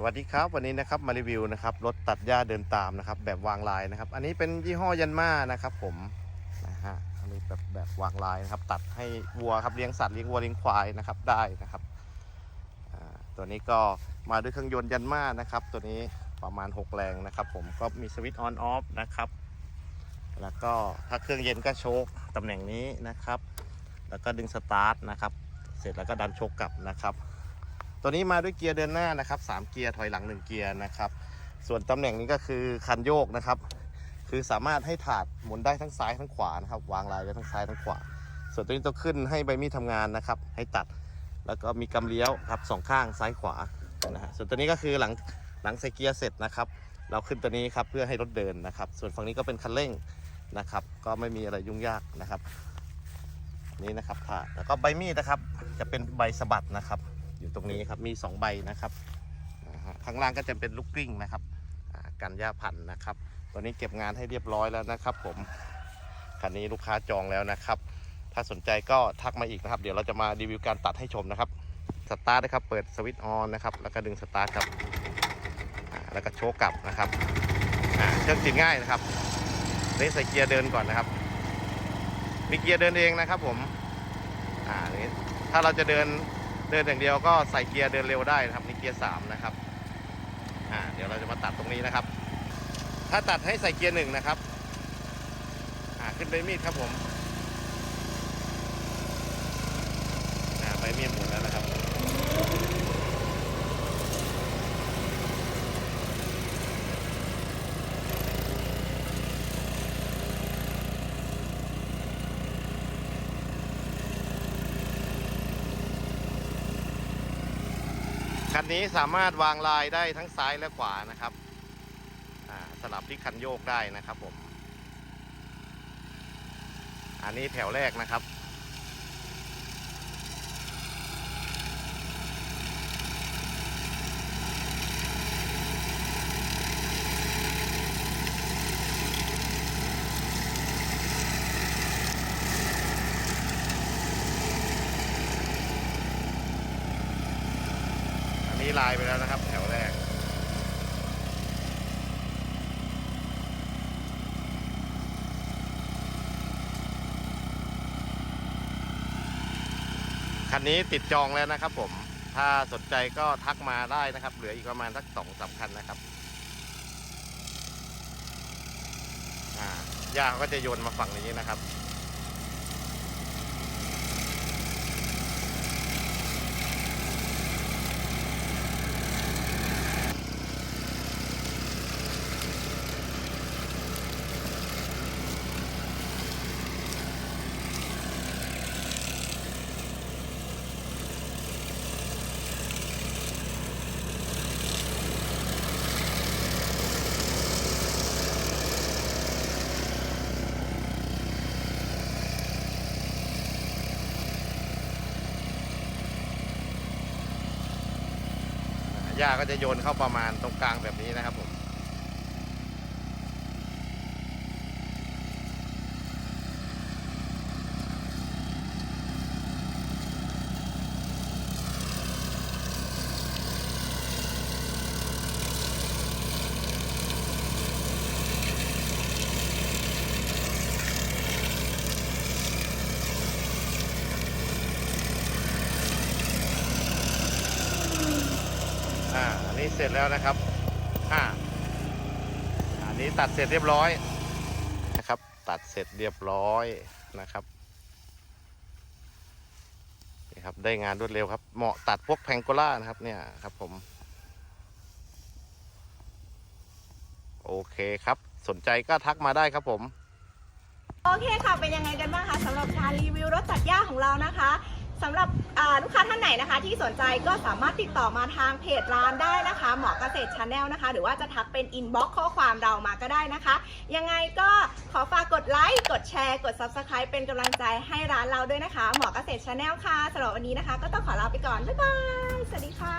สวัสดีครับวันนี้นะครับมารีวิวนะครับรถตัดหญ้าเดินตามนะครับ แบบวางลายนะครับ อันนี้เป็นยี่ห้อยันมานะครับ ผมนะฮะอันนี้แบบแบบวางลายนะครับ ตัดให้วัวครับเลี้ยงสัตว์เลี้ยงวัวเลี้ยงควายนะครับได้นะครับตัวนี้ก็มาด้วยเครื่องยนต์ยันมานะครับ ตัวนี้ประมาณ 6 แรงนะครับ ผมก็มีสวิตช์ออนออฟนะครับ แล้วก็ถ้าเครื่องเย็นก็โชคตำแหน่งนี้นะครับ แล้วก็ดึงสตาร์ทนะครับ เสร็จแล้วก็ดันโชคกลับนะครับ ตัวนี้มาด้วยเกียร์เดินหน้านะครับสามเกียร์ถอยหลังหนึ่งเกียร์นะครับ ส่วนตำแหน่งนี้ก็คือคันโยกนะครับ คือสามารถให้ถาดหมุนได้ทั้งซ้ายทั้งขวานะครับ วางลายได้ทั้งซ้ายทั้งขวา ส่วนตัวนี้ต้องขึ้นให้ใบมีดทำงานนะครับ ให้ตัด แล้วก็มีกำเลี้ยวครับสองข้างซ้ายขวานะฮะส่วนตัวนี้ก็คือหลังหลังใส่เกียร์เสร็จนะครับ เราขึ้นตัวนี้ครับเพื่อให้รถเดินนะครับ ส่วนฝั่งนี้ก็เป็นคันเร่งนะครับ ก็ไม่มีอะไรยุ่งยากนะครับ นี่นะครับถาดแล้วก็ใบมีดนะครับ จะเป็นใบสะบัดนะครับ อยู่ตรงนี้ครับมี 2 ใบนะครับข้างล่างก็จะเป็นลูกกลิ้งนะครับกันหญ้าพันธุ์นะครับตัวนี้เก็บงานให้เรียบร้อยแล้วนะครับ ผมคันนี้ลูกค้าจองแล้วนะครับ ถ้าสนใจก็ทักมาอีกนะครับ เดี๋ยวเราจะมารีวิวการตัดให้ชมนะครับสตาร์ทนะครับ เปิดสวิตช์ออนนะครับ แล้วก็ดึงสตาร์ทครับแล้วก็โชว์กลับนะครับเครื่องติดง่ายนะครับนี่ใส่เกียร์เดินก่อนนะครับ มีเกียร์เดินเองนะครับ ผมอ่านี่ถ้าเราจะเดิน เดินอย่างเดียวก็ใส่เกียร์เดินเร็วได้นะครับนี่เกียร์สามนะครับอ่าเดี๋ยวเราจะมาตัดตรงนี้นะครับ ถ้าตัดให้ใส่เกียร์หนึ่งนะครับอ่าขึ้นใบมีดครับผมอ่าใบมีดหมุนแล้วนะครับ คันนี้สามารถวางลายได้ทั้งซ้ายและขวานะครับสลับที่คันโยกได้นะครับผม อันนี้แถวแรกนะครับ อั นี้ลายไปแล้วนะครับ แถวแรก คันนี้ติดจองแล้วนะครับผม ถ้าสนใจก็ทักมาได้นะครับ เหลืออีกประมาณสักสองสามคันนะครับอ่าย่าก็จะโยนมาฝั่งนี้นะครับ หญ้าก็จะโยนเข้าประมาณตรงกลางแบบนี้นะครับผม อ่าอันนี้เสร็จแล้วนะครับอ่าอันนี้ตัดเสร็จเรียบร้อยนะครับ ตัดเสร็จเรียบร้อยนะครับนี่ครับได้งานรวดเร็วครับ เหมาะตัดพวกแพงโกล่านะครับเนี่ยครับผม โอเคครับ สนใจก็ทักมาได้ครับผม โอเคค่ะ เป็นยังไงกันบ้างคะสำหรับการรีวิวรถตัดหญ้าของเรานะคะ สำหรับลูกค้าท่านไหนนะคะ ที่สนใจก็สามารถติดต่อมาทางเพจร้านได้นะคะ หมอเกษตรชาแนลนะคะ หรือว่าจะทักเป็นอินบ็อกข้อความเรามาก็ได้นะคะ ยังไงก็ขอฝากกดไลค์กดแชร์กด Subscribe เป็นกำลังใจให้ร้านเราด้วยนะคะ หมอเกษตรชาแนลค่ะสำหรับวันนี้นะคะ ก็ต้องขอลาไปก่อน บ๊ายบาย สวัสดีค่ะ